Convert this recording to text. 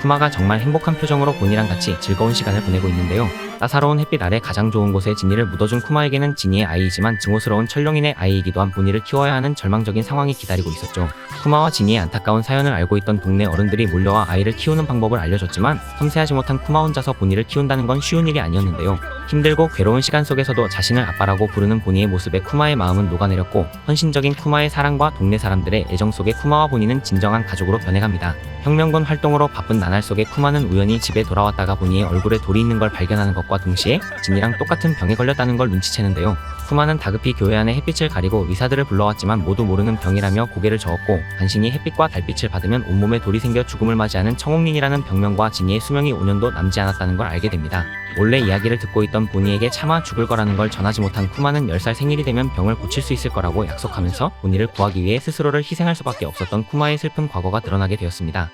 쿠마가 정말 행복한 표정으로 본이랑 같이 즐거운 시간을 보내고 있는데요. 따사로운 햇빛 아래 가장 좋은 곳에 진이를 묻어준 쿠마에게는 진이의 아이이지만 증오스러운 철룡인의 아이이기도 한 본이를 키워야 하는 절망적인 상황이 기다리고 있었죠. 쿠마와 진이의 안타까운 사연을 알고 있던 동네 어른들이 몰려와 아이를 키우는 방법을 알려줬지만 섬세하지 못한 쿠마 혼자서 본이를 키운다는 건 쉬운 일이 아니었는데요. 힘들고 괴로운 시간 속에서도 자신을 아빠라고 부르는 보니의 모습에 쿠마의 마음은 녹아내렸고 헌신적인 쿠마의 사랑과 동네 사람들의 애정 속에 쿠마와 보니는 진정한 가족으로 변해갑니다. 혁명군 활동으로 바쁜 나날 속에 쿠마는 우연히 집에 돌아왔다가 보니의 얼굴에 돌이 있는 걸 발견하는 것과 동시에 진이랑 똑같은 병에 걸렸다는 걸 눈치채는데요. 쿠마는 다급히 교회 안에 햇빛을 가리고 의사들을 불러왔지만 모두 모르는 병이라며 고개를 저었고 간신히 햇빛과 달빛을 받으면 온몸에 돌이 생겨 죽음을 맞이하는 청홍린이라는 병명과 진이의 수명이 5년도 남지 않았다는 걸 알게 됩니다. 원래 이야기를 듣고 있던 보니에게 차마 죽을 거라는 걸 전하지 못한 쿠마는 10살 생일이 되면 병을 고칠 수 있을 거라고 약속하면서 보니를 구하기 위해 스스로를 희생할 수밖에 없었던 쿠마의 슬픈 과거가 드러나게 되었습니다.